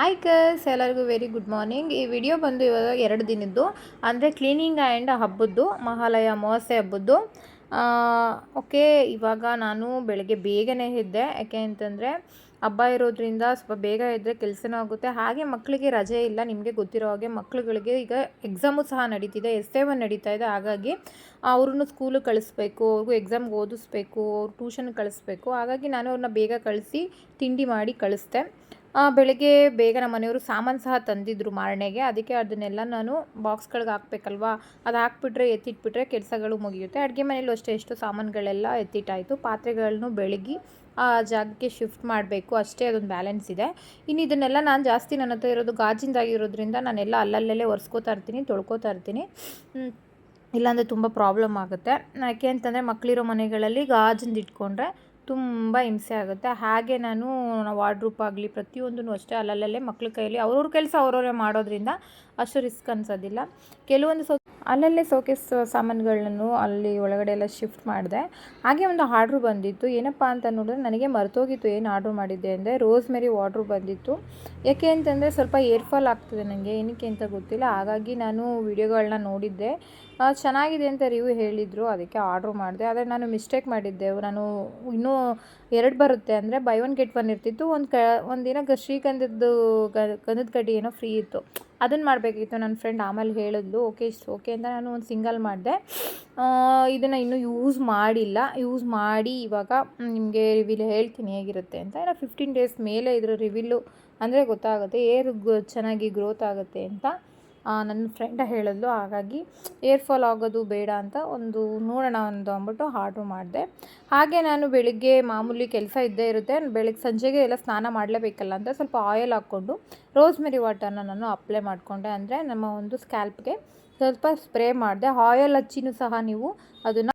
Hi girls ಎಲ್ಲರಿಗೂ very good morning ಈ video ಬಂದು ಇವಾಗ ಎರಡು ದಿನದ್ದು. ಅಂದರೆ cleaning and ಹಬ್ಬದ್ದು, Mahalaya Amavasya ಹಬ್ಬದ್ದು. Okay ಇವಾಗ ನಾನು ಬೆಳಗ್ಗೆ ಬೇಗನೆ ಇದ್ದೆ ಯಾಕೆ ಅಂತಂದರೆ ಹಬ್ಬ ಇರೋದ್ರಿಂದ ಸ್ವಲ್ಪ ಬೇಗ ಇದ್ದರೆ ಕೆಲಸನೂ ಆಗುತ್ತೆ. ಹಾಗೆ ಮಕ್ಕಳಿಗೆ ರಜೆ ಇಲ್ಲ, ನಿಮಗೆ ಗೊತ್ತಿರೋ ಹಾಗೆ ಮಕ್ಕಳುಗಳಿಗೆ ಈಗ ಎಕ್ಸಾಮು ಸಹ ನಡೀತಿದೆ ಎಸ್ ಎ ಒನ್ ನಡೀತಾ ಇದೆ. ಹಾಗಾಗಿ ಅವ್ರನ್ನೂ ಸ್ಕೂಲಿಗೆ ಕಳಿಸ್ಬೇಕು, ಅವ್ರಿಗೂ ಎಕ್ಸಾಮ್ಗೆ ಓದಿಸ್ಬೇಕು, ಅವ್ರು ಟ್ಯೂಷನ್ ಕಳಿಸ್ಬೇಕು. ಹಾಗಾಗಿ ನಾನು ಅವ್ರನ್ನ ಬೇಗ ಕಳಿಸಿ, ತಿಂಡಿ ಮಾಡಿ ಕಳಿಸ್ದೆ. ಬೆಳಗ್ಗೆ ಬೇಗ ನಮ್ಮ ಮನೆಯವರು ಸಾಮಾನು ಸಹ ತಂದಿದ್ದರು ಮಾರಣೆಗೆ ಅದಕ್ಕೆ ಅದನ್ನೆಲ್ಲ ನಾನು ಬಾಕ್ಸ್ಗಳಿಗೆ ಹಾಕ್ಬೇಕಲ್ವಾ? ಅದು ಹಾಕ್ಬಿಟ್ರೆ, ಎತ್ತಿಟ್ಬಿಟ್ರೆ ಕೆಲಸಗಳು ಮುಗಿಯುತ್ತೆ. ಅಡುಗೆ ಮನೇಲೂ ಅಷ್ಟೇ ಎಷ್ಟು ಸಾಮಾನುಗಳೆಲ್ಲ ಎತ್ತಿಟ್ಟಾಯಿತು. ಪಾತ್ರೆಗಳನ್ನು ಬೆಳಗ್ಗೆ ಆ, ಜಾಗಕ್ಕೆ ಶಿಫ್ಟ್ ಮಾಡಬೇಕು. ಅಷ್ಟೇ ಅದೊಂದು ಬ್ಯಾಲೆನ್ಸ್ ಇದೆ. ಇನ್ನು ಇದನ್ನೆಲ್ಲ ನಾನು ಜಾಸ್ತಿ ನನ್ನ ಹತ್ರ ಇರೋದು ಗಾಜಿಂದಾಗಿರೋದ್ರಿಂದ ನಾನೆಲ್ಲ ಅಲ್ಲಲ್ಲೇ ಒರೆಸ್ಕೋತಾ ಇರ್ತೀನಿ, ತೊಳ್ಕೊತಾ ಇರ್ತೀನಿ. ಇಲ್ಲಾಂದರೆ ತುಂಬ ಪ್ರಾಬ್ಲಮ್ ಆಗುತ್ತೆ. ಯಾಕೆ ಅಂತಂದರೆ ಮಕ್ಕಳಿರೋ ಮನೆಗಳಲ್ಲಿ ಗಾಜಿಂದ ಇಟ್ಕೊಂಡ್ರೆ ತುಂಬ ಹಿಂಸೆ ಆಗುತ್ತೆ. ಹಾಗೆ ನಾನು ವಾರ್ಡ್ರೂಪ್ ಆಗಲಿ ಪ್ರತಿಯೊಂದೂ ಅಷ್ಟೇ ಅಲ್ಲಲ್ಲೇ ಮಕ್ಳ ಕೈಯಲ್ಲಿ ಅವ್ರವ್ರ ಕೆಲಸ ಅವ್ರವರೇ ಮಾಡೋದ್ರಿಂದ ಅಷ್ಟು ರಿಸ್ಕ್ ಅನ್ಸೋದಿಲ್ಲ. ಕೆಲವೊಂದು ಸೊ, ಅಲ್ಲಲ್ಲೇ ಸೋಕೇಸ್ ಸಾಮಾನುಗಳನ್ನು ಅಲ್ಲಿ ಒಳಗಡೆ ಎಲ್ಲ ಶಿಫ್ಟ್ ಮಾಡಿದೆ. ಹಾಗೆ ಒಂದು ಆರ್ಡ್ರು ಬಂದಿತ್ತು. ಏನಪ್ಪ ಅಂತ ನೋಡಿದ್ರೆ ನನಗೆ ಮರೆತೋಗಿತ್ತು. ಏನು ಆರ್ಡ್ರ್ ಮಾಡಿದ್ದೆ ಅಂದರೆ ರೋಸ್ ಮೇರಿ ವಾಡ್ರು ಬಂದಿತ್ತು. ಯಾಕೆ ಅಂತಂದರೆ ಸ್ವಲ್ಪ ಏರ್ಫಾಲ್ ಆಗ್ತದೆ ನನಗೆ ಏನಕ್ಕೆ ಅಂತ ಗೊತ್ತಿಲ್ಲ. ಹಾಗಾಗಿ ನಾನು ವಿಡಿಯೋಗಳನ್ನ ನೋಡಿದ್ದೆ. ಚೆನ್ನಾಗಿದೆ ಅಂತ ರಿವ್ಯೂ ಹೇಳಿದರು, ಅದಕ್ಕೆ ಆರ್ಡ್ರ್ ಮಾಡಿದೆ. ಆದರೆ ನಾನು ಮಿಸ್ಟೇಕ್ ಮಾಡಿದ್ದೆ. ನಾನು ಇನ್ನೂ ಎರಡು ಬರುತ್ತೆ ಅಂದರೆ ಬೈ ಒನ್ ಗೆಟ್ ಒನ್ ಇರ್ತಿತ್ತು. ಒಂದು ಕ ಒಂದಿನ ಶ್ರೀಗಂಧದ್ದು ಗಂಧದ ಕಡ್ಡಿ ಏನೋ ಫ್ರೀ ಇತ್ತು. ಅದನ್ನು ಮಾಡಬೇಕಿತ್ತು ನನ್ನ ಫ್ರೆಂಡ್ ಆಮೇಲೆ ಹೇಳಿದ್ಲು. ಓಕೆ ಇಷ್ಟು ಓಕೆ ಅಂತ ನಾನು ಒಂದು ಸಿಂಗಲ್ ಮಾಡಿದೆ. ಇದನ್ನು ಇನ್ನೂ ಯೂಸ್ ಮಾಡಿಲ್ಲ. ಯೂಸ್ ಮಾಡಿ ಇವಾಗ ನಿಮಗೆ ರಿವಿಲ್ ಹೇಳ್ತೀನಿ ಹೇಗಿರುತ್ತೆ ಅಂತ. ಏನೋ ಫಿಫ್ಟೀನ್ ಡೇಸ್ ಮೇಲೆ ಇದ್ರ ರಿವಿಲ್ಲು ಅಂದರೆ ಗೊತ್ತಾಗುತ್ತೆ. ಏರ್ ಚೆನ್ನಾಗಿ ಗ್ರೋತ್ ಆಗುತ್ತೆ ಅಂತ. ನನ್ನ ಫ್ರೆಂಡ ಹೇಳಿದ್ಲು, ಹಾಗಾಗಿ ಏರ್ ಫಾಲ್ ಆಗೋದು ಬೇಡ ಅಂತ ಒಂದು ನೋಡೋಣ ಒಂದು ಅಂದ್ಬಿಟ್ಟು ಆರ್ಡ್ರ್ ಮಾಡಿದೆ. ಹಾಗೆ ನಾನು ಬೆಳಿಗ್ಗೆ ಮಾಮೂಲಿ ಕೆಲಸ ಇದ್ದೇ ಇರುತ್ತೆ ಬೆಳಗ್ಗೆ ಸಂಜೆಗೆ ಎಲ್ಲ ಸ್ನಾನ ಮಾಡಲೇಬೇಕಲ್ಲ ಅಂತ ಸ್ವಲ್ಪ ಆಯಿಲ್ ಹಾಕ್ಕೊಂಡು ರೋಸ್ಮೆರಿ ವಾಟರ್ನ ನಾನು ಅಪ್ಲೈ ಮಾಡಿಕೊಂಡೆ. ಅಂದರೆ ನಮ್ಮ ಒಂದು ಸ್ಕ್ಯಾಲ್ಪ್ಗೆ ಸ್ವಲ್ಪ ಸ್ಪ್ರೇ ಮಾಡಿದೆ. ಆಯಿಲ್ ಹಚ್ಚಿನೂ ಸಹ ನೀವು ಅದನ್ನು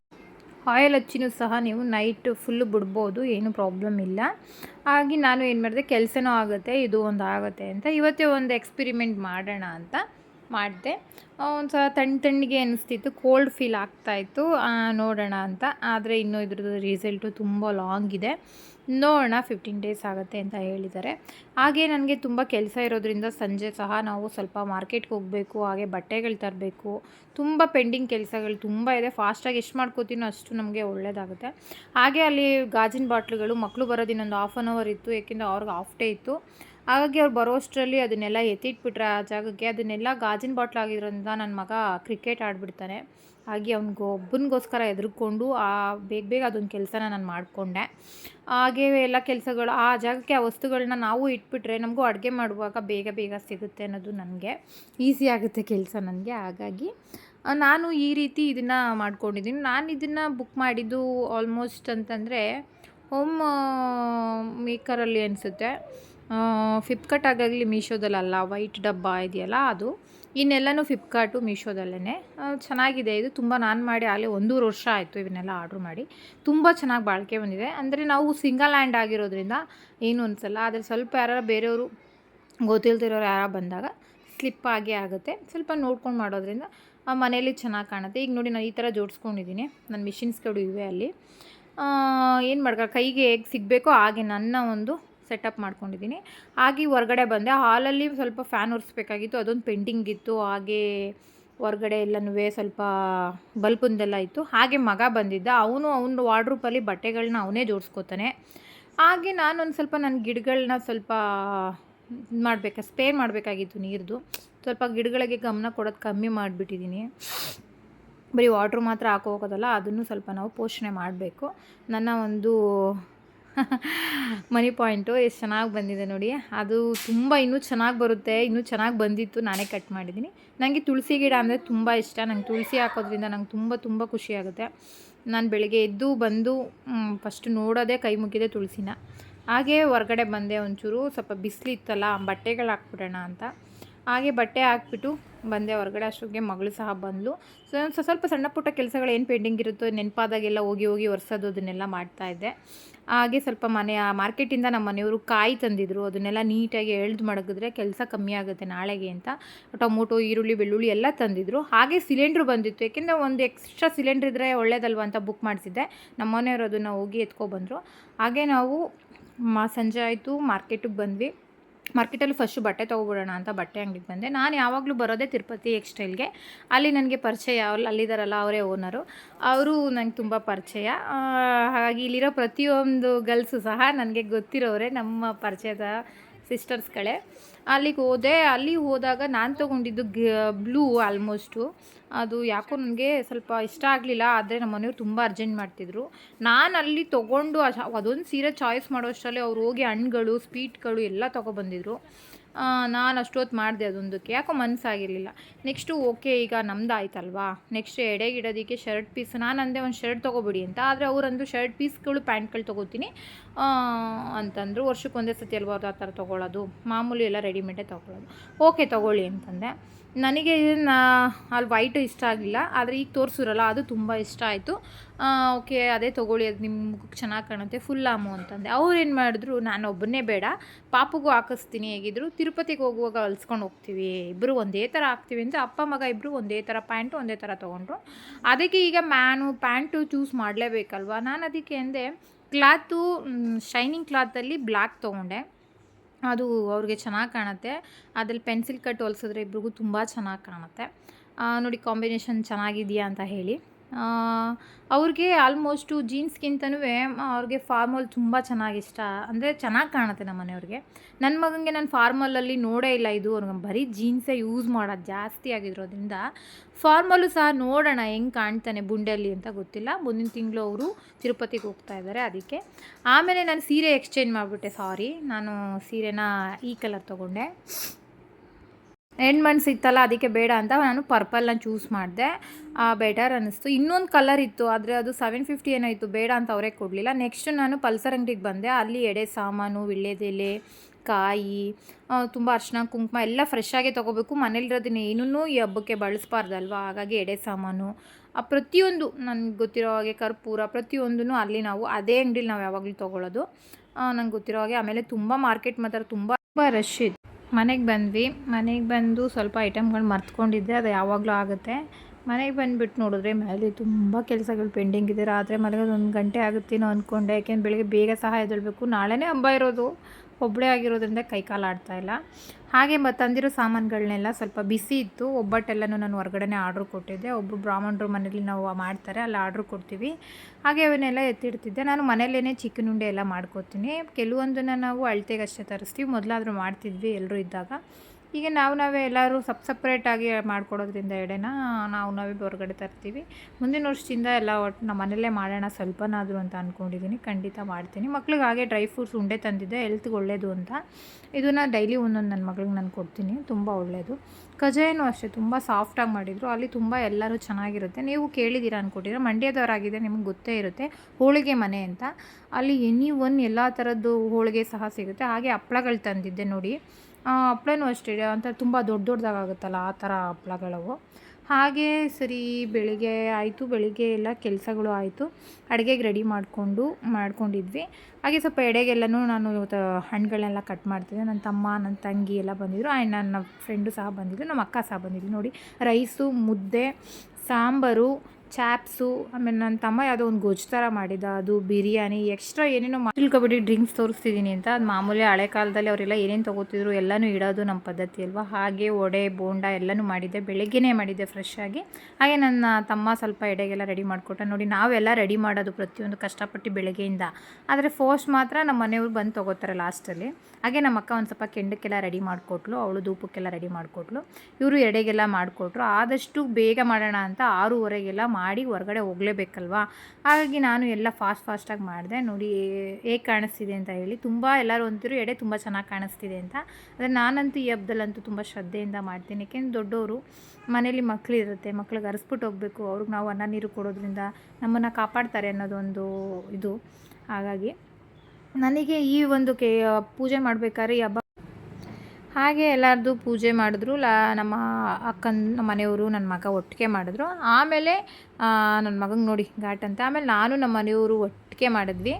ಆಯಿಲ್ ಹಚ್ಚಿನೂ ಸಹ ನೀವು ನೈಟ್ ಫುಲ್ಲು ಬಿಡ್ಬೋದು, ಏನು ಪ್ರಾಬ್ಲಮ್ ಇಲ್ಲ. ಹಾಗೆ ನಾನು ಏನು ಮಾಡಿದೆ, ಕೆಲಸನೂ ಆಗುತ್ತೆ, ಇದು ಒಂದು ಆಗುತ್ತೆ ಅಂತ ಇವತ್ತೇ ಒಂದು ಎಕ್ಸ್ಪಿರಿಮೆಂಟ್ ಮಾಡೋಣ ಅಂತ ಮಾಡಿದೆ. ಒಂದು ಸಲ ತಣ್ಣ ತಣ್ಣಗೆ ಅನಿಸ್ತಿತ್ತು. ಕೋಲ್ಡ್ ಫೀಲ್ ಆಗ್ತಾಯಿತ್ತು ನೋಡೋಣ ಅಂತ. ಆದರೆ ಇನ್ನೂ ಇದ್ರದ್ದು ರಿಸಲ್ಟು ತುಂಬ ಲಾಂಗ್ ಇದೆ. ನೋಡೋಣ ಫಿಫ್ಟೀನ್ ಡೇಸ್ ಆಗುತ್ತೆ ಅಂತ ಹೇಳಿದ್ದಾರೆ. ಹಾಗೆ ನನಗೆ ತುಂಬ ಕೆಲಸ ಇರೋದ್ರಿಂದ ಸಂಜೆ ಸಹ ನಾವು ಸ್ವಲ್ಪ ಮಾರ್ಕೆಟ್ಗೆ ಹೋಗಬೇಕು, ಹಾಗೆ ಬಟ್ಟೆಗಳು ತರಬೇಕು. ತುಂಬ ಪೆಂಡಿಂಗ್ ಕೆಲಸಗಳು ತುಂಬ ಇದೆ. ಫಾಸ್ಟಾಗಿ ಎಷ್ಟು ಮಾಡ್ಕೋತೀನೋ ಅಷ್ಟು ನಮಗೆ ಒಳ್ಳೆಯದಾಗುತ್ತೆ ಹಾಗೆ ಅಲ್ಲಿ ಗಾಜಿನ ಬಾಟ್ಲುಗಳು ಮಕ್ಕಳು ಬರೋದಿನ್ನೊಂದು ಹಾಫ್ ಆನ್ ಅವರ್ ಇತ್ತು. ಏಕೆಂದರೆ ಅವ್ರಿಗೆ ಹಾಫ್ ಡೇ ಇತ್ತು. ಹಾಗಾಗಿ ಅವ್ರು ಬರೋಷ್ಟರಲ್ಲಿ ಅದನ್ನೆಲ್ಲ ಎತ್ತಿಟ್ಬಿಟ್ರೆ ಆ ಜಾಗಕ್ಕೆ, ಅದನ್ನೆಲ್ಲ ಗಾಜಿನ ಬಾಟ್ಲ್ ಆಗಿರೋದ್ರಿಂದ ನನ್ನ ಮಗ ಕ್ರಿಕೆಟ್ ಆಡಿಬಿಡ್ತಾನೆ. ಹಾಗೆ ಅವ್ನಿಗೆ, ಒಬ್ಬನಿಗೋಸ್ಕರ ಎದುರುಕೊಂಡು ಆ ಬೇಗ ಬೇಗ ಅದೊಂದು ಕೆಲಸನ ನಾನು ಮಾಡಿಕೊಂಡೆ. ಹಾಗೆ ಎಲ್ಲ ಕೆಲಸಗಳು, ಆ ಜಾಗಕ್ಕೆ ಆ ವಸ್ತುಗಳನ್ನ ನಾವು ಇಟ್ಬಿಟ್ರೆ ನಮಗೂ ಅಡುಗೆ ಮಾಡುವಾಗ ಬೇಗ ಬೇಗ ಸಿಗುತ್ತೆ ಅನ್ನೋದು ನನಗೆ ಈಸಿ ಆಗುತ್ತೆ ಕೆಲಸ ನನಗೆ. ಹಾಗಾಗಿ ನಾನು ಈ ರೀತಿ ಇದನ್ನು ಮಾಡ್ಕೊಂಡಿದ್ದೀನಿ. ನಾನು ಇದನ್ನು ಬುಕ್ ಮಾಡಿದ್ದು ಆಲ್ಮೋಸ್ಟ್ ಅಂತಂದರೆ ಹೋಮ್ ಮೇಕರಲ್ಲಿ ಅನಿಸುತ್ತೆ. ಫ್ಲಿಪ್ಕಾರ್ಟ್ ಆಗಾಗಲಿ ಮೀಶೋದಲ್ಲ ವೈಟ್ ಡಬ್ಬ ಇದೆಯಲ್ಲ ಅದು. ಇನ್ನೆಲ್ಲನೂ ಫ್ಲಿಪ್ಕಾರ್ಟು ಮೀಶೋದಲ್ಲೇ ಚೆನ್ನಾಗಿದೆ. ಇದು ತುಂಬ ನಾನು ಮಾಡಿ ಆಗಲೇ ಒಂದೂವರೆ ವರ್ಷ ಆಯಿತು ಇವನ್ನೆಲ್ಲ ಆರ್ಡ್ರ್ ಮಾಡಿ. ತುಂಬ ಚೆನ್ನಾಗಿ ಬಾಳಿಕೆ ಬಂದಿದೆ. ಅಂದರೆ ನಾವು ಸಿಂಗಲ್ ಹ್ಯಾಂಡ್ ಆಗಿರೋದ್ರಿಂದ ಏನು ಅನಿಸಲ್ಲ. ಆದರೆ ಸ್ವಲ್ಪ ಯಾರು ಬೇರೆಯವರು ಗೊತ್ತಿಲ್ದಿರೋರು ಯಾರು ಬಂದಾಗ ಸ್ಲಿಪ್ ಆಗೇ ಆಗುತ್ತೆ. ಸ್ವಲ್ಪ ನೋಡ್ಕೊಂಡು ಮಾಡೋದ್ರಿಂದ ಮನೇಲಿ ಚೆನ್ನಾಗಿ ಕಾಣುತ್ತೆ. ಈಗ ನೋಡಿ, ನಾನು ಈ ಥರ ಜೋಡಿಸ್ಕೊಂಡಿದ್ದೀನಿ. ನನ್ನ ಮಿಷಿನ್ಸ್ಗಳು ಇವೆ ಅಲ್ಲಿ. ಏನು ಮಾಡ್ಕ? ಕೈಗೆ ಹೇಗೆ ಸಿಗಬೇಕೋ ಹಾಗೆ ನನ್ನ ಒಂದು ಸೆಟಪ್ ಮಾಡ್ಕೊಂಡಿದ್ದೀನಿ. ಹಾಗೆ ಹೊರಗಡೆ ಬಂದೆ. ಹಾಲಲ್ಲಿ ಸ್ವಲ್ಪ ಫ್ಯಾನ್ ಒರೆಸ್ಬೇಕಾಗಿತ್ತು ಅದೊಂದು ಪೆಂಡಿಂಗ್ ಇತ್ತು. ಹಾಗೆ ಹೊರಗಡೆ ಎಲ್ಲನೂ ಸ್ವಲ್ಪ ಬಲ್ಪುಂದೆಲ್ಲ ಇತ್ತು. ಹಾಗೆ ಮಗ ಬಂದಿದ್ದ. ಅವನು ಅವನ ವಾರ್ಡ್ರೂಪಲ್ಲಿ ಬಟ್ಟೆಗಳನ್ನ ಅವನೇ ಜೋಡಿಸ್ಕೋತಾನೆ. ಹಾಗೆ ನಾನೊಂದು ಸ್ವಲ್ಪ ನನ್ನ ಗಿಡಗಳನ್ನ ಸ್ವಲ್ಪ ಮಾಡಬೇಕಾ ಸ್ಪೇರ್ ಮಾಡಬೇಕಾಗಿತ್ತು ನೀರ್ದು. ಸ್ವಲ್ಪ ಗಿಡಗಳಿಗೆ ಗಮನ ಕೊಡೋದು ಕಮ್ಮಿ ಮಾಡಿಬಿಟ್ಟಿದ್ದೀನಿ. ಬರೀ ವಾಟ್ರ್ ಮಾತ್ರ ಹಾಕೋಗೋದಲ್ಲ ಅದನ್ನು ಸ್ವಲ್ಪ ನಾವು ಪೋಷಣೆ ಮಾಡಬೇಕು. ನನ್ನ ಒಂದು ಮನಿ ಪಾಯಿಂಟು, ಎಷ್ಟು ಚೆನ್ನಾಗಿ ಬಂದಿದೆ ನೋಡಿ. ಅದು ತುಂಬ ಇನ್ನೂ ಚೆನ್ನಾಗಿ ಬರುತ್ತೆ. ಇನ್ನೂ ಚೆನ್ನಾಗಿ ಬಂದಿತ್ತು, ನಾನೇ ಕಟ್ ಮಾಡಿದ್ದೀನಿ. ನನಗೆ ತುಳಸಿ ಗಿಡ ಅಂದರೆ ತುಂಬ ಇಷ್ಟ. ನಂಗೆ ತುಳಸಿ ಹಾಕೋದ್ರಿಂದ ನಂಗೆ ತುಂಬ ತುಂಬ ಖುಷಿಯಾಗುತ್ತೆ ನಾನು ಬೆಳಗ್ಗೆ ಎದ್ದು ಬಂದು ಫಸ್ಟ್ ನೋಡೋದೇ ಕೈ ಮುಗಿದೆ ತುಳಸಿನ. ಹಾಗೆ ಹೊರಗಡೆ ಬಂದೆ ಒಂಚೂರು. ಸ್ವಲ್ಪ ಬಿಸಿಲಿತ್ತಲ್ಲ, ಬಟ್ಟೆಗಳು ಹಾಕ್ಬಿಡೋಣ ಅಂತ. ಹಾಗೆ ಬಟ್ಟೆ ಹಾಕ್ಬಿಟ್ಟು ಬಂದೆ, ಹೊರಗಡೆ ಅಷ್ಟೊಗೆ ಮಗಳು ಸಹ ಬಂದಳು ಸೊ, ಸ್ವಲ್ಪ ಸಣ್ಣ ಪುಟ್ಟ ಕೆಲಸಗಳು ಏನು ಪೆಂಡಿಂಗ್ ಇರುತ್ತೋ, ನೆನಪಾದಾಗೆಲ್ಲ ಹೋಗಿ ಹೋಗಿ ಒರೆಸೋದು, ಅದನ್ನೆಲ್ಲ ಮಾಡ್ತಾಯಿದ್ದೆ ಹಾಗೆ ಸ್ವಲ್ಪ ಮನೆ ಮಾರ್ಕೆಟಿಂದ ನಮ್ಮ ಮನೆಯವರು ಕಾಯಿ ತಂದಿದ್ರು. ಅದನ್ನೆಲ್ಲ ನೀಟಾಗಿ ಎಳ್ದು ಮಡಗಿದ್ರೆ ಕೆಲಸ ಕಮ್ಮಿ ಆಗುತ್ತೆ ನಾಳೆಗೆ ಅಂತ. ಟೊಮೊಟೊ, ಈರುಳ್ಳಿ, ಬೆಳ್ಳುಳ್ಳಿ ಎಲ್ಲ ತಂದಿದ್ರು. ಹಾಗೆ ಸಿಲಿಂಡ್ರ್ ಬಂದಿತ್ತು. ಯಾಕೆಂದರೆ ಒಂದು ಎಕ್ಸ್ಟ್ರಾ ಸಿಲಿಂಡ್ರ್ ಇದ್ದರೆ ಒಳ್ಳೇದಲ್ವ ಅಂತ ಬುಕ್ ಮಾಡಿಸಿದ್ದೆ. ನಮ್ಮ ಮನೆಯವರು ಅದನ್ನು ಹೋಗಿ ಎತ್ಕೊಬಂದರು. ಹಾಗೆ ನಾವು ಮಾ, ಸಂಜೆ ಆಯಿತು ಮಾರ್ಕೆಟಿಗೆ ಬಂದ್ವಿ. ಮಾರ್ಕೆಟಲ್ಲಿ ಫಸ್ಟು ಬಟ್ಟೆ ತೊಗೊಬಿಡೋಣ ಅಂತ ಬಟ್ಟೆ ಅಂಗಡಿಗೆ ಬಂದೆ. ನಾನು ಯಾವಾಗಲೂ ಬರೋದೇ ತಿರುಪತಿ ಎಕ್ಸ್ಟೈಲ್ಗೆ ಅಲ್ಲಿ ನನಗೆ ಪರಿಚಯ ಅಲ್ಲಿ ಅಲ್ಲಿದ್ದಾರಲ್ಲ ಅವರೇ ಓನರು ಅವರು ನಂಗೆ ತುಂಬ ಪರಿಚಯ. ಹಾಗಾಗಿ ಇಲ್ಲಿರೋ ಪ್ರತಿಯೊಂದು ಗರ್ಲ್ಸು ಸಹ ನನಗೆ ಗೊತ್ತಿರೋರೆ ನಮ್ಮ ಪರಿಚಯದ ಸಿಸ್ಟರ್ಸ್ಗಳೇ. ಅಲ್ಲಿಗೆ ಹೋದೆ. ಅಲ್ಲಿ ಹೋದಾಗ ನಾನು ತೊಗೊಂಡಿದ್ದು ಬ್ಲೂ ಆಲ್ಮೋಸ್ಟು. ಅದು ಯಾಕೋ ನನಗೆ ಸ್ವಲ್ಪ ಇಷ್ಟ ಆಗಲಿಲ್ಲ, ಆದರೆ ನಮ್ಮ ಮನೆಯವ್ರು ತುಂಬ ಅರ್ಜೆಂಟ್ ಮಾಡ್ತಿದ್ರು. ನಾನು ಅಲ್ಲಿ ತೊಗೊಂಡು ಅದೊಂದು ಸೀರೆ ಚಾಯ್ಸ್ ಮಾಡೋ ಅಷ್ಟರಲ್ಲಿ ಅವ್ರು ಹೋಗಿ ಹಣ್ಗಳು ಸ್ವೀಟ್ಗಳು ಎಲ್ಲ ತೊಗೊಬಂದಿದ್ರು ನಾನು ಅಷ್ಟೊತ್ತು ಮಾಡಿದೆ ಅದೊಂದಕ್ಕೆ. ಯಾಕೋ ಮನಸ್ಸಾಗಿರಲಿಲ್ಲ ನೆಕ್ಸ್ಟು, ಓಕೆ, ಈಗ ನಮ್ದು ಆಯ್ತಲ್ವಾ ನೆಕ್ಸ್ಟ್ ಎಡೆಗಿಡೋದಕ್ಕೆ ಶರ್ಟ್ ಪೀಸ್, ನಾನು ಅಂದೆ ಒಂದು ಶರ್ಟ್ ತೊಗೊಬಿಡಿ ಅಂತ. ಆದರೆ ಅವರಂದು ಶರ್ಟ್ ಪೀಸ್ಗಳು, ಪ್ಯಾಂಟ್ಗಳು ತೊಗೋತೀನಿ. ಅಂತಂದರು ವರ್ಷಕ್ಕೆ ಒಂದೇ ಸತಿ ಅಲ್ವಾ ಆ ಥರ ತೊಗೊಳ್ಳೋದು? ಮಾಮೂಲಿ ಎಲ್ಲ ರೆಡಿಮೇಡೇ ತೊಗೊಳ್ಳೋದು. ಓಕೆ ತೊಗೊಳ್ಳಿ ಅಂತಂದೆ. ನನಗೆ ನಾ ಅಲ್ಲಿ ವೈಟ್ ಇಷ್ಟ ಆಗಲಿಲ್ಲ ಆದರೆ ಈಗ ತೋರಿಸಿರಲ್ಲ ಅದು ತುಂಬ ಇಷ್ಟ ಆಯಿತು. ಓಕೆ ಅದೇ ತೊಗೊಳ್ಳಿ, ಅದು ನಿಮ್ಮ ಚೆನ್ನಾಗಿ ಕಾಣುತ್ತೆ ಫುಲ್ ಆಮು ಅಂತಂದೆ. ಅವ್ರು ಏನು ಮಾಡಿದ್ರು, ನಾನು ಒಬ್ಬನೇ ಬೇಡ, ಪಾಪುಗೂ ಹಾಕಿಸ್ತೀನಿ ಹೇಗಿದ್ರು, ತಿರುಪತಿಗೆ ಹೋಗುವಾಗ ಹೊಲ್ಸ್ಕೊಂಡು ಹೋಗ್ತೀವಿ ಇಬ್ಬರು ಒಂದೇ ಥರ ಹಾಕ್ತೀವಿ ಅಂತ ಅಪ್ಪ ಮಗ ಇಬ್ಬರು ಒಂದೇ ಥರ ಪ್ಯಾಂಟು, ಒಂದೇ ಥರ ತೊಗೊಂಡ್ರು. ಅದಕ್ಕೆ ಈಗ ಮ್ಯಾನು, ಪ್ಯಾಂಟು ಚೂಸ್ ಮಾಡಲೇಬೇಕಲ್ವ? ನಾನು ಅದಕ್ಕೆ ಅಂದೆ ಕ್ಲಾತು ಶೈನಿಂಗ್ ಕ್ಲಾತಲ್ಲಿ ಬ್ಲ್ಯಾಕ್ ತೊಗೊಂಡೆ. ಅದು ಅವ್ರಿಗೆ ಚೆನ್ನಾಗಿ ಕಾಣುತ್ತೆ. ಅದ್ರಲ್ಲಿ ಪೆನ್ಸಿಲ್ ಕಟ್ ಹೊಲ್ಸಿದ್ರೆ ಇಬ್ರಿಗೂ ತುಂಬ ಚೆನ್ನಾಗಿ ಕಾಣುತ್ತೆ. ನೋಡಿ ಕಾಂಬಿನೇಷನ್ ಚೆನ್ನಾಗಿದೆಯಾ ಅಂತ ಹೇಳಿ. ಅವ್ರಿಗೆ ಆಲ್ಮೋಸ್ಟು ಜೀನ್ಸ್ಗಿಂತನೂ ಅವ್ರಿಗೆ ಫಾರ್ಮಲ್ ತುಂಬ ಚೆನ್ನಾಗಿ ಇಷ್ಟ ಅಂದರೆ ಚೆನ್ನಾಗಿ ಕಾಣುತ್ತೆ ನಮ್ಮ ಮನೆಯವ್ರಿಗೆ. ನನ್ನ ಮಗನಿಗೆ ನಾನು ಫಾರ್ಮಲಲ್ಲಿ ನೋಡೇ ಇಲ್ಲ ಇದು. ಅವ್ರಿಗೆ ಬರೀ ಜೀನ್ಸೇ ಯೂಸ್ ಮಾಡೋದು ಜಾಸ್ತಿ ಆಗಿರೋದ್ರಿಂದ ಫಾರ್ಮಲ್ಲು ಸಹ ನೋಡೋಣ ಹೆಂಗೆ ಕಾಣ್ತಾನೆ ಬುಂಡೆಯಲ್ಲಿ ಅಂತ ಗೊತ್ತಿಲ್ಲ. ಮುಂದಿನ ತಿಂಗಳು ಅವರು ತಿರುಪತಿಗೆ ಹೋಗ್ತಾ ಇದ್ದಾರೆ ಅದಕ್ಕೆ. ಆಮೇಲೆ ನಾನು ಸೀರೆ ಎಕ್ಸ್ಚೇಂಜ್ ಮಾಡಿಬಿಟ್ಟೆ ಸಾರಿ ನಾನು ಸೀರೆನ ಈ ಕಲರ್ ತೊಗೊಂಡೆ. ಎಂಡ್ ಮಣ್ಸ್ ಇತ್ತಲ್ಲ, ಅದಕ್ಕೆ ಬೇಡ ಅಂತ ನಾನು ಪರ್ಪಲ್ನ ಚೂಸ್ ಮಾಡಿದೆ. ಬೆಟರ್ ಅನ್ನಿಸ್ತು. ಇನ್ನೊಂದು ಕಲರ್ ಇತ್ತು, ಆದರೆ ಅದು ಸೆವೆನ್ ಫಿಫ್ಟಿ ಏನೋ ಇತ್ತು, ಬೇಡ ಅಂತ ಅವರೇ ಕೊಡಲಿಲ್ಲ. ನೆಕ್ಸ್ಟ್ ನಾನು ಪಲ್ಸರ್ ಅಂಗಡಿಗೆ ಬಂದೆ. ಅಲ್ಲಿ ಎಡೆ ಸಾಮಾನು ವಿಳ್ಳೆದೆಲೆ ಕಾಯಿ ತುಂಬ ಅರ್ಶಿನ, ಕುಂಕುಮ ಎಲ್ಲ ಫ್ರೆಶ್ ಆಗಿ ತೊಗೋಬೇಕು. ಮನೇಲಿರೋದನ್ನ ಏನೂ ಈ ಹಬ್ಬಕ್ಕೆ ಬಳಸಬಾರ್ದಲ್ವಾ? ಹಾಗಾಗಿ ಎಡೆ ಸಾಮಾನು. ಆ, ಪ್ರತಿಯೊಂದು ನನಗೆ ಗೊತ್ತಿರೋ ಹಾಗೆ ಕರ್ಪೂರ ಪ್ರತಿಯೊಂದೂ ಅಲ್ಲಿ ನಾವು ಅದೇ ಅಂಗಡಿಲಿ ನಾವು ಯಾವಾಗಲೂ ತೊಗೊಳ್ಳೋದು ನಂಗೆ ಗೊತ್ತಿರೋ ಹಾಗೆ ಆಮೇಲೆ ತುಂಬ ಮಾರ್ಕೆಟ್ ಮಾತ್ರ ತುಂಬ ತುಂಬ ರಶ್ ಇತ್ತು. ಮನೆಗೆ ಬಂದ್ವಿ. ಮನೆಗೆ ಬಂದು ಸ್ವಲ್ಪ ಐಟಮ್ಗಳು ಮರ್ತ್ಕೊಂಡಿದ್ದೆ. ಅದು ಯಾವಾಗಲೂ ಆಗುತ್ತೆ. ಮನೆಗೆ ಬಂದುಬಿಟ್ಟು ನೋಡಿದ್ರೆ ಮೇಲೆ ತುಂಬ ಕೆಲಸಗಳು ಪೆಂಡಿಂಗ್ ಇದೆ. ರಾತ್ರಿ ಮಲಗೋದು ಒಂದು ಗಂಟೆ ಆಗುತ್ತೇನೋ ಅಂದ್ಕೊಂಡೆ ಯಾಕೆಂದ್ರೆ ಬೆಳಿಗ್ಗೆ ಬೇಗ ಸಹ ಎದ್ದೇಳಬೇಕು ನಾಳೆನೇ ಹಬ್ಬ ಇರೋದು. ಒಬ್ಬಳೇ ಆಗಿರೋದ್ರಿಂದ ಕೈಕಾಲು ಆಡ್ತಾ ಇಲ್ಲ. ಹಾಗೆ ಮತ್ತು ತಂದಿರೋ ಸಾಮಾನುಗಳನ್ನೆಲ್ಲ ಸ್ವಲ್ಪ ಬಿಸಿ ಇತ್ತು. ಒಬ್ಬಟ್ಟೆಲ್ಲನೂ ನಾನು ಹೊರಗಡೆನೇ ಆರ್ಡ್ರ್ ಕೊಟ್ಟಿದ್ದೆ. ಒಬ್ಬರು ಬ್ರಾಹ್ಮಣರು ಮನೇಲಿ ನಾವು ಮಾಡ್ತಾರೆ, ಅಲ್ಲಿ ಆರ್ಡ್ರ್ ಕೊಡ್ತೀವಿ. ಹಾಗೆ ಅವನ್ನೆಲ್ಲ ಎತ್ತಿಡ್ತಿದ್ದೆ. ನಾನು ಮನೇಲೇ ಚಿಕನ್ ಉಂಡೆ ಎಲ್ಲ ಮಾಡ್ಕೋತೀನಿ. ಕೆಲವೊಂದನ್ನು ನಾವು ಅಳತೆಗಷ್ಟೇ ತರಿಸ್ತೀವಿ. ಮೊದಲಾದರೂ ಮಾಡ್ತಿದ್ವಿ ಎಲ್ಲರೂ ಇದ್ದಾಗ. ಈಗ ನಾವು ನಾವೇ ಎಲ್ಲರೂ ಸಪ್ ಸಪ್ರೇಟಾಗಿ ಮಾಡ್ಕೊಡೋದ್ರಿಂದ ಎಡೆನ ನಾವು ನಾವೇ ಹೊರಗಡೆ ತರ್ತೀವಿ. ಮುಂದಿನ ವರ್ಷದಿಂದ ಎಲ್ಲ ಒಟ್ಟು ನಮ್ಮ ಮನೇಲೇ ಮಾಡೋಣ, ಸ್ವಲ್ಪನಾದರೂ ಅಂತ ಅಂದ್ಕೊಂಡಿದ್ದೀನಿ ಖಂಡಿತ ಮಾಡ್ತೀನಿ. ಮಕ್ಳಿಗೆ ಹಾಗೆ ಡ್ರೈ ಫ್ರೂಟ್ಸ್ ಉಂಡೆ ತಂದಿದ್ದೆ, ಹೆಲ್ತ್ಗೆ ಒಳ್ಳೆಯದು ಅಂತ. ಇದನ್ನು ಡೈಲಿ ಒಂದೊಂದು ನನ್ನ ಮಗಳಿಗೆ ನಾನು ಕೊಡ್ತೀನಿ. ತುಂಬ ಒಳ್ಳೆಯದು ಕಜಾಯನೂ ಅಷ್ಟೇ, ತುಂಬ ಸಾಫ್ಟಾಗಿ ಮಾಡಿದರು. ಅಲ್ಲಿ ತುಂಬ ಎಲ್ಲರೂ ಚೆನ್ನಾಗಿರುತ್ತೆ. ನೀವು ಕೇಳಿದ್ದೀರ ಅಂದ್ಕೊಟ್ಟಿರೋ ಮಂಡ್ಯದವರಾಗಿದೆ ನಿಮ್ಗೆ ಗೊತ್ತೇ ಇರುತ್ತೆ, ಹೋಳಿಗೆ ಮನೆ ಅಂತ. ಅಲ್ಲಿ ಎನಿ ಒನ್ ಎಲ್ಲ ಥರದ್ದು ಹೋಳಿಗೆ ಸಹ ಸಿಗುತ್ತೆ. ಹಾಗೆ ಹಪ್ಪಳಗಳು ತಂದಿದ್ದೆ ನೋಡಿ. ಹಪ್ಳನೂ ಅಷ್ಟೇ ಅಂತ ತುಂಬ ದೊಡ್ಡ ದೊಡ್ಡದಾಗುತ್ತಲ್ಲ ಆ ಥರ ಹಪ್ಳಗಳವು. ಹಾಗೆ ಸರಿ, ಬೆಳಿಗ್ಗೆ ಆಯಿತು, ಬೆಳಿಗ್ಗೆ ಎಲ್ಲ ಕೆಲಸಗಳು ಆಯಿತು, ಅಡುಗೆಗೆ ರೆಡಿ ಮಾಡಿಕೊಂಡು, ಮಾಡ್ಕೊಂಡಿದ್ವಿ. ಹಾಗೆ ಸ್ವಲ್ಪ ಎಡೆಗೆಲ್ಲನೂ ನಾನು ಇವತ್ತು ಹಣ್ಣುಗಳನ್ನೆಲ್ಲ ಕಟ್ ಮಾಡ್ತಿದ್ದೆ. ನನ್ನ ತಮ್ಮ ನನ್ನ ತಂಗಿ ಎಲ್ಲ ಬಂದಿದ್ದರು ಆ್ಯಂಡ್ ನನ್ನ ಫ್ರೆಂಡು ಸಹ ಬಂದಿದ್ದರು ನಮ್ಮ ಅಕ್ಕ ಸಹ ಬಂದಿದ್ದರು ನೋಡಿ ರೈಸು ಮುದ್ದೆ, ಸಾಂಬಾರು ಚಾಪ್ಸು, ಆಮೇಲೆ ನನ್ನ ತಮ್ಮ ಯಾವುದೋ ಒಂದು ಗೊಜ್ಜು ಥರ ಮಾಡಿದ, ಅದು ಬಿರಿಯಾನಿ, ಎಕ್ಸ್ಟ್ರಾ ಏನೇನೋ ತಿಳ್ಕೊಬಿಟ್ಟು ಡ್ರಿಂಕ್ಸ್ ತೋರಿಸ್ತಿದ್ದೀನಿ ಅಂತ. ಅದು ಮಾಮೂಲಿ ಹಳೆ ಕಾಲದಲ್ಲಿ ಅವರೆಲ್ಲ ಏನೇನು ತೊಗೋತಿದ್ರು ಎಲ್ಲನೂ ಇಡೋದು ನಮ್ಮ ಪದ್ಧತಿ ಅಲ್ವಾ? ಹಾಗೆ ವಡೆ, ಬೋಂಡ ಎಲ್ಲನೂ ಮಾಡಿದ್ದೆ, ಬೆಳಗ್ಗೆನೇ ಮಾಡಿದ್ದೆ ಫ್ರೆಶ್ ಆಗಿ. ಹಾಗೆ ನನ್ನ ತಮ್ಮ ಸ್ವಲ್ಪ ಎಡೆಗೆಲ್ಲ ರೆಡಿ ಮಾಡಿಕೊಟ್ಟ. ನೋಡಿ, ನಾವೆಲ್ಲ ರೆಡಿ ಮಾಡೋದು ಪ್ರತಿಯೊಂದು ಕಷ್ಟಪಟ್ಟು ಬೆಳಗ್ಗೆಯಿಂದ. ಆದರೆ ಫೋಸ್ಟ್ ಮಾತ್ರ ನಮ್ಮ ಮನೆಯವ್ರು ಬಂದು ತೊಗೋತಾರೆ ಲಾಸ್ಟಲ್ಲಿ. ಹಾಗೆ ನಮ್ಮ ಅಕ್ಕ ಒಂದು ಸ್ವಲ್ಪ ಕೆಂಡಕ್ಕೆಲ್ಲ ರೆಡಿ ಮಾಡಿಕೊಟ್ಲು, ಅವಳು ಧೂಪಕ್ಕೆಲ್ಲ ರೆಡಿ ಮಾಡಿಕೊಟ್ಲು. ಇವರು ಎಡೆಗೆಲ್ಲ ಮಾಡಿಕೊಟ್ರು. ಆದಷ್ಟು ಬೇಗ ಮಾಡೋಣ ಅಂತ ಆರೂವರೆಗೆಲ್ಲ ಮಾಡಿ ಹೊರಗಡೆ ಹೋಗಲೇಬೇಕಲ್ವಾ? ಹಾಗಾಗಿ ನಾನು ಎಲ್ಲ ಫಾಸ್ಟ್ ಫಾಸ್ಟಾಗಿ ಮಾಡಿದೆ. ನೋಡಿ ಹೇಗೆ ಕಾಣಿಸ್ತಿದೆ ಅಂತ ಹೇಳಿ. ತುಂಬ ಎಲ್ಲರೂ ಅಂತಿರು ಎಡೆ ತುಂಬ ಚೆನ್ನಾಗಿ ಕಾಣಿಸ್ತಿದೆ ಅಂತ. ಆದರೆ ನಾನಂತೂ ಈ ಹಬ್ಬದಲ್ಲಂತೂ ತುಂಬ ಶ್ರದ್ಧೆಯಿಂದ ಮಾಡ್ತೀನಿ. ಯಾಕೆಂದ್ರೆ ದೊಡ್ಡವರು ಮನೇಲಿ ಮಕ್ಕಳಿರುತ್ತೆ ಮಕ್ಳಿಗೆ ಅರಿಸ್ಬಿಟ್ಟು ಹೋಗಬೇಕು. ಅವ್ರಿಗೆ ನಾವು ಅನ್ನ ನೀರು ಕೊಡೋದ್ರಿಂದ ನಮ್ಮನ್ನು ಕಾಪಾಡ್ತಾರೆ ಅನ್ನೋದೊಂದು ಇದು. ಹಾಗಾಗಿ, ನನಗೆ ಈ ಒಂದು ಕೆ, ಪೂಜೆ ಮಾಡಬೇಕಾದ್ರೆ ಈ ಹಬ್ಬ ಹಾಗೆ ಎಲ್ಲರದು ಪೂಜೆ ಮಾಡಿದ್ರು. ಲಾ, ನಮ್ಮ ಅಕ್ಕನ, ನಮ್ಮ ಮನೆಯವರು ನನ್ನ ಮಗ ಒಟ್ಟಿಗೆ ಮಾಡಿದ್ರು. ಆಮೇಲೆ ನನ್ನ ಮಗಂಗೆ ನೋಡಿ, ಘಾಟ್ ಅಂತ. ಆಮೇಲೆ ನಾನು ನಮ್ಮ ಮನೆಯವರು ಒಟ್ಟಿಗೆ ಮಾಡಿದ್ವಿ.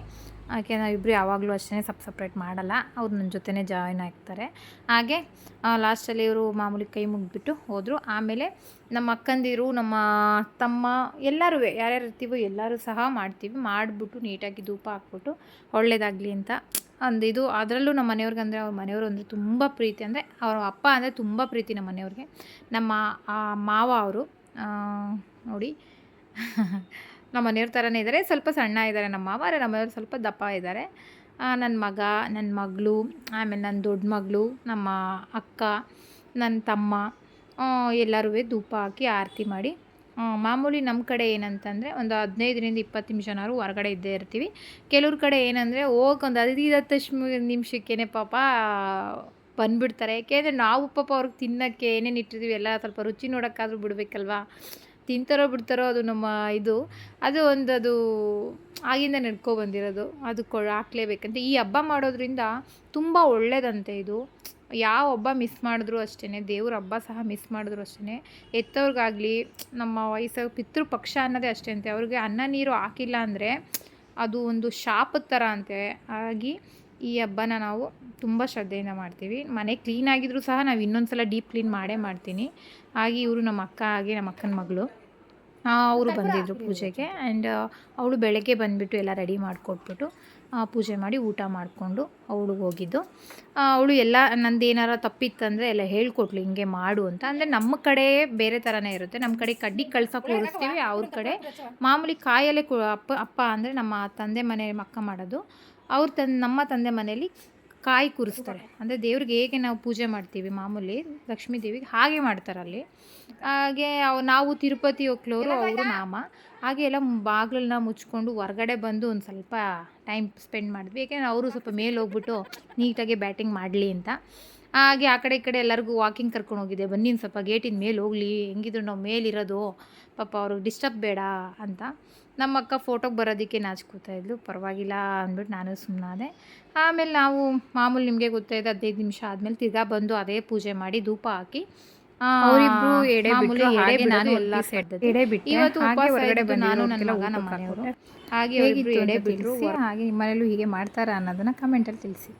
ಯಾಕೆ ನಾವಿಬ್ಬರು ಯಾವಾಗಲೂ ಅಷ್ಟೇ ಸಪ್ ಸಪ್ರೇಟ್ ಮಾಡಲ್ಲ. ಅವ್ರು ನನ್ನ ಜೊತೆನೇ ಜಾಯ್ನ್ ಆಗ್ತಾರೆ. ಹಾಗೆ ಲಾಸ್ಟಲ್ಲಿ ಇವರು ಮಾಮೂಲಿ ಕೈ ಮುಗಿದ್ಬಿಟ್ಟು ಹೋದರು. ಆಮೇಲೆ ನಮ್ಮ ಅಕ್ಕಂದಿರು, ನಮ್ಮ ತಮ್ಮ ಎಲ್ಲರೂ ಯಾರ್ಯಾರು ಇರ್ತೀವೋ ಎಲ್ಲರೂ ಸಹ ಮಾಡ್ತೀವಿ. ಮಾಡಿಬಿಟ್ಟು ನೀಟಾಗಿ ಧೂಪ ಹಾಕ್ಬಿಟ್ಟು ಒಳ್ಳೇದಾಗಲಿ ಅಂತ. ಒಂದು ಇದು ಅದರಲ್ಲೂ ನಮ್ಮ ಮನೆಯವ್ರಿಗೆ ಅಂದರೆ ಅವ್ರ ಮನೆಯವರು ಅಂದರೆ ತುಂಬ ಪ್ರೀತಿ ಅಂದರೆ ಅವ್ರ ಅಪ್ಪ ಅಂದರೆ ತುಂಬ ಪ್ರೀತಿ ನಮ್ಮ ಮನೆಯವ್ರಿಗೆ. ನಮ್ಮ ಮಾವ ಅವರು ನೋಡಿ. ನಮ್ಮ ಮನೆಯವ್ರ ಥರನೇ ಇದ್ದಾರೆ. ಸ್ವಲ್ಪ ಸಣ್ಣ ಇದ್ದಾರೆ ನಮ್ಮ ಮಾವ, ಆದರೆ ನಮ್ಮ ಮನೆಯವ್ರು ಸ್ವಲ್ಪ ದಪ್ಪ ಇದ್ದಾರೆ. ನನ್ನ ಮಗ ನನ್ನ ಮಗಳು, ಆಮೇಲೆ ನನ್ನ ದೊಡ್ಡ ಮಗಳು, ನಮ್ಮ ಅಕ್ಕ ನನ್ನ ತಮ್ಮ ಎಲ್ಲರೂ ಧೂಪ ಹಾಕಿ ಆರತಿ ಮಾಡಿ ಮಾಮೂಲಿ ನಮ್ಮ ಕಡೆ ಏನಂತಂದರೆ ಒಂದು ಹದಿನೈದರಿಂದ ಇಪ್ಪತ್ತು ನಿಮಿಷನಾದ್ರು ಹೊರಗಡೆ ಇದ್ದೇ ಇರ್ತೀವಿ. ಕೆಲವ್ರ ಕಡೆ ಏನಂದರೆ ಹೋಗಿ ಒಂದು ಹದಿನೈದು ಹತ್ತು ನಿಮಿಷಕ್ಕೇನೆ ಪಾಪ ಬಂದುಬಿಡ್ತಾರೆ. ಯಾಕೆಂದರೆ ನಾವು ಪಾಪ ಅವ್ರಿಗೆ ತಿನ್ನೋಕ್ಕೆ ಏನೇನು ಇಟ್ಟಿರ್ತೀವಿ ಎಲ್ಲ ಸ್ವಲ್ಪ ರುಚಿ ನೋಡೋಕ್ಕಾದ್ರೂ ಬಿಡಬೇಕಲ್ವಾ? ತಿಂತಾರೋ ಬಿಡ್ತಾರೋ ಅದು ನಮ್ಮ ಇದು, ಅದು ಒಂದು ಅದು ಆಗಿಂದ ನಡ್ಕೊ ಬಂದಿರೋದು, ಅದು ಕೊ, ಹಾಕ್ಲೇಬೇಕಂತ. ಈ ಹಬ್ಬ ಮಾಡೋದ್ರಿಂದ ತುಂಬ ಒಳ್ಳೇದಂತೆ ಇದು. ಯಾವ ಹಬ್ಬ ಮಿಸ್ ಮಾಡಿದ್ರು ಅಷ್ಟೇ ದೇವ್ರ ಹಬ್ಬ ಸಹ ಮಿಸ್ ಮಾಡಿದ್ರು ಅಷ್ಟೇ ಎತ್ತವ್ರಿಗಾಗಲಿ ನಮ್ಮ ವಯಸ್ಸಾಗ ಪಿತೃ ಪಕ್ಷ ಅನ್ನೋದೇ ಅಷ್ಟೇ ಅಂತೆ. ಅವ್ರಿಗೆ ಅನ್ನ ನೀರು ಹಾಕಿಲ್ಲ ಅಂದರೆ ಅದು ಒಂದು ಶಾಪದ ಥರ ಅಂತೆ. ಹಾಗಾಗಿ ಈ ಹಬ್ಬನ ನಾವು ತುಂಬ ಶ್ರದ್ಧೆಯಿಂದ ಮಾಡ್ತೀವಿ. ಮನೆ ಕ್ಲೀನ್ ಆಗಿದ್ರು ಸಹ ನಾವು ಇನ್ನೊಂದು ಸಲ ಡೀಪ್ ಕ್ಲೀನ್ ಮಾಡೇ ಮಾಡ್ತೀನಿ. ಹಾಗೆ ಇವರು ನಮ್ಮ ಅಕ್ಕ ಹಾಗೆ ನಮ್ಮ ಅಕ್ಕನ ಮಗಳು. ಅವರು ಬಂದಿದ್ದರು ಪೂಜೆಗೆ ಆ್ಯಂಡ್ ಅವಳು ಬೆಳಗ್ಗೆ ಬಂದುಬಿಟ್ಟು ಎಲ್ಲ ರೆಡಿ ಮಾಡಿಕೊಟ್ಬಿಟ್ಟು ಪೂಜೆ ಮಾಡಿ ಊಟ ಮಾಡಿಕೊಂಡು ಅವಳು ಹೋಗಿದ್ದು. ಅವಳು ಎಲ್ಲ ನಂದು ಏನಾರ ತಪ್ಪಿತ್ತಂದರೆ ಎಲ್ಲ ಹೇಳ್ಕೊಟ್ಲು ಹಿಂಗೆ ಮಾಡು ಅಂತ. ಅಂದರೆ ನಮ್ಮ ಕಡೆ ಬೇರೆ ಥರನೇ ಇರುತ್ತೆ. ನಮ್ಮ ಕಡೆ ಕಡ್ಡಿ ಕಳ್ಸೋಕೆ ಕೂರಿಸ್ತೀವಿ ಅವ್ರ ಕಡೆ ಮಾಮೂಲಿ ಕಾಯಲೆ ಅಪ್ಪ ಅಪ್ಪ ಅಂದರೆ ನಮ್ಮ ತಂದೆ ಮನೆ ಅಕ್ಕ ಮಾಡೋದು. ಅವ್ರ ತನ್ ನಮ್ಮ ತಂದೆ ಮನೆಯಲ್ಲಿ ಕಾಯಿ ಕೂರಿಸ್ತಾರೆ. ಅಂದರೆ ದೇವ್ರಿಗೆ ಹೇಗೆ ನಾವು ಪೂಜೆ ಮಾಡ್ತೀವಿ ಮಾಮೂಲಿ, ಲಕ್ಷ್ಮೀ ದೇವಿಗೆ ಹಾಗೆ ಮಾಡ್ತಾರೆ ಅಲ್ಲಿ. ಹಾಗೆ ನಾವು ತಿರುಪತಿ ಹೋಗ್ಲೋರು ಅವರು ನಾಮ. ಹಾಗೆ ಎಲ್ಲ ಬಾಗಿಲನ್ನ ಮುಚ್ಕೊಂಡು ಹೊರಗಡೆ ಬಂದು ಒಂದು ಸ್ವಲ್ಪ ಟೈಮ್ ಸ್ಪೆಂಡ್ ಮಾಡಿದ್ವಿ ಯಾಕೆಂದರೆ ಅವರು ಸ್ವಲ್ಪ ಮೇಲೆ ಹೋಗ್ಬಿಟ್ಟು ನೀಟಾಗಿ ಬ್ಯಾಟಿಂಗ್ ಮಾಡಲಿ ಅಂತ. ಹಾಗೆ ಆ ಕಡೆ ಈ ಕಡೆ ಎಲ್ಲರಿಗೂ ವಾಕಿಂಗ್ ಕರ್ಕೊಂಡು ಹೋಗಿದ್ದೆ ಬನ್ನಿ ಸ್ವಲ್ಪ ಗೇಟಿನ ಮೇಲೆ ಹೋಗಲಿ. ಹೆಂಗಿದ್ರು ನಾವು ಮೇಲಿರೋದು ಪಾಪ ಅವ್ರಿಗೆ ಡಿಸ್ಟರ್ಬ್ ಬೇಡ ಅಂತ. ನಮ್ಮ ಅಕ್ಕ ಫೋಟೋಗೆ ಬರೋದಕ್ಕೆ ನಾಚ್ಕೋತಾ ಇದ್ಲು. ಪರವಾಗಿಲ್ಲ ಅಂದ್ಬಿಟ್ಟು ನಾನು ಸುಮ್ಮನಾದೆ ಆಮೇಲೆ ನಾವು ಮಾಮೂಲಿ ನಿಮಗೆ ಗೊತ್ತಾಯಿದೆ ಹದಿನೈದು ನಿಮಿಷ ಆದಮೇಲೆ ತಿರ್ಗಾ ಬಂದು ಅದೇ ಪೂಜೆ ಮಾಡಿ ಧೂಪ ಹಾಕಿ ಅವ್ರಿಬ್ರು ಎಡೆ ಹಾಗೆ ನಾನು ಎಲ್ಲ ಎಡೆ ಸೇರ್ತದೆ. ಇವತ್ತು ಹಾಗೆ ಹೊರಗಡೆ ಇದ್ದು ನಾನು ನನ್ನ ಬಂದಿರೋರ್ಗೆಲ್ಲ ಮಗ ನಮ್ಮ ಮನೆಯವರು ಹಾಗೆ ಹೇಗಿತ್ತು ಅವ್ರಿಬ್ರು ಎಡೆ ಅಂತ ಹಾಗೆ ನಿಮ್ಮ ಮನೇಲೂ ಹೀಗೆ ಮಾಡ್ತಾರಾ ಅನ್ನೋದನ್ನ ಕಮೆಂಟಲ್ಲಿ ತಿಳಿಸಿ.